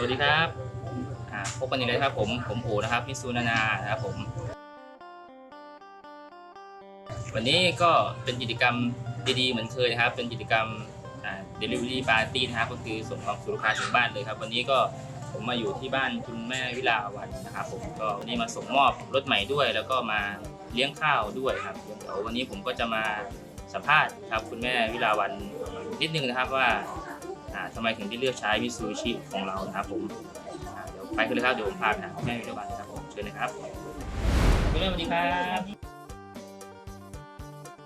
สวัสดีครับอ่าพบกันอีกแล้วครับ ผมผมโอนะครับมิซูนานานะครับผม วันนี้ก็เป็นกิจกรรมดีๆเหมือนเคยนะครับ เป็นกิจกรรมอ่า delivery party นะครับก็คือส่งของสู่ลูกค้าถึงบ้านเลยครับ วันนี้ก็ผมมาอยู่ที่บ้านคุณแม่วิลาวันนะครับ ผมก็วันนี้มาส่งมอบรถใหม่ด้วย แล้วก็มาเลี้ยงข้าวด้วยครับเดี๋ยววันนี้ผมก็จะมาสัมภาษณ์ครับคุณแม่วิลาวันนิดนึงนะครับว่า ทำไมถึงได้เลือกใช้มิซูบิชิของเรานะครับผมอ่าเดี๋ยวไปกันเลยครับเดี๋ยวผมพาไปหาคุณแม่วิทยาวันครับผมเชิญเลยครับคุณแม่สวัสดีครับ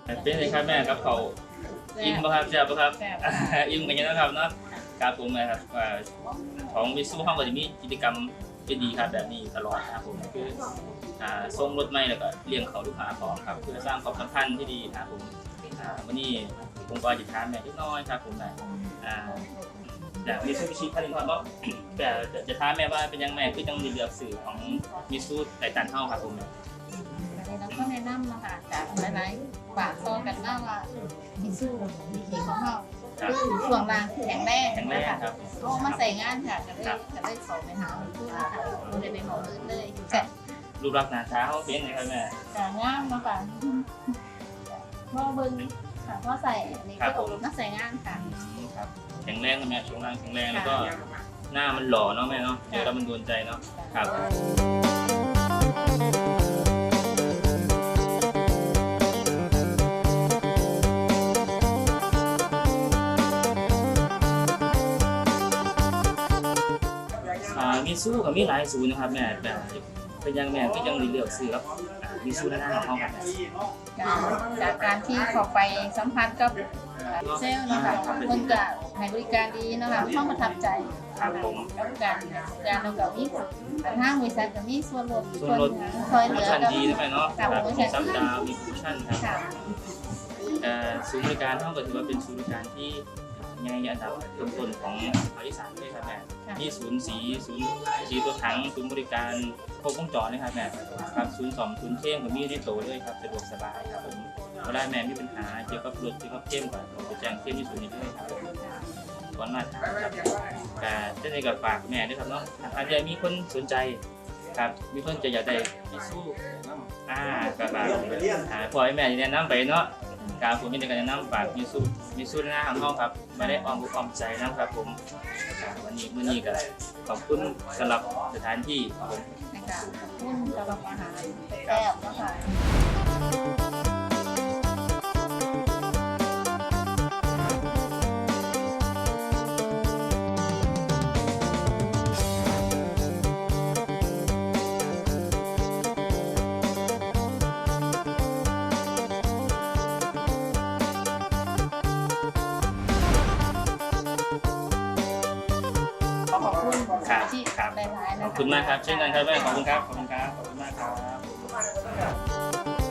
เป็นไงครับแม่ครับเขาอิ่มป่ะครับแซ่บป่ะครับแซ่บอิ่มกันยังนะครับเนาะครับผมนะครับอ่าของมิซูห้องก็จะมีกิจกรรมดีๆครับแบบนี้ตลอดนะครับผมคืออ่าส่งรถไม่แล้วก็เลี้ยงเขาลูกค้าของครับเพื่อสร้างความสัมพันธ์ที่ดีนะครับผมอ่าวันนี้ ผมก็จะถามแม่เล็กน้อยครับผมแม่อ่าอย่างมิซูบิชิพันธุ์ครับแต่จะจะท้ามแม่ว่าเป็นยังแม่คือจังมีเลือกสื่อของมิซูไตตันเท่าครับผมเราก็แนะนำนะคะจากหลายๆฝากซองกันว่าว่ามีสู้มีขี่ของเราครับคือช่วงล่างแข็งแรงแข็งแรงนะคะครับเอามาใส่งานค่ะจะได้จะได้สอบไปหาผู้ช่วยค่ะไม่ได้ไปหมออื่นเลยแต่รูปลักษณ์หน้าตาเขาเป็นไงครับแม่แต่งามเนาะค่ะพ่อเบิ้ง ค่ะพ่อใส่อันนี้ก็อบรมนักใส่งานค่ะอืมครับแข็งแรงนะแม่ช่วงล่างแข็งแรงแล้วก็หน้ามันหล่อเนาะแม่เนาะเดี๋ยวแล้วมันโดนใจเนาะครับ มิซูกับมีหลายศูนย์นะครับแม่แบบเป็นยังแม่ก็ยังมีเลือกซื้อครับอ่ามิซูด้านหน้าของเขาครับแม่จากการที่เขาไปสัมผัสกับเซลล์เนาะคะมันก็ให้บริการดีเนาะคะห้องประทับใจครับผมกับการการเรากับมีทางบริษัทกับมีส่วนลดส่วนลดช่วยเหโปรลืโมอชั่นกับ ดีนะแม่เนาะครับครับโปรโมมีชั่นซับดาวมีโปรโมชั่นครับค่ะเอ่อศูนย์บริการเท่ากับถือว่าเป็นศูนย์บริการที่ ใหญ่อันดับต้นๆของภาคอีสานเลยครับแม่ค่ะมีศูนย์สีศูนย์สีตัวถังศูนย์บริการครบวงจรเลยครับแม่ครับศูนย์สองศูนย์เข้มกับมีที่โตเลยครับสะดวกสบายครับผมเวลาแม่มีปัญหาเกี่ยวกับรถเกี่ยวกับเข้มก่อนผมจะแจ้งเข้มที่ศูนย์นี้เลยครับผมก่อนมาถามครับแต่เช่นเดียวกับฝากแม่ด้วยครับเนาะอาจจะมีคนสนใจครับมีคนจะอยากได้ที่สู้อ่าก็ฝากอ่าพอให้แม่แนะนำไปเนาะ ครับผมมีในการแนะนำฝากมิสูมิสูหน้าของห้องครับไม่ได้ออมบุความใจนะครับผมวันนี้มื่อนี้ก็ขอบคุณสำหรับสถานที่ครับผมขอบคุณสำหรับอาหารแซ่บเนาะค่ะ ครับที่ครับขอบคุณมากครับ เช่นกันครับแม่ขอบคุณครับ ขอบคุณครับ ขอบคุณมากครับ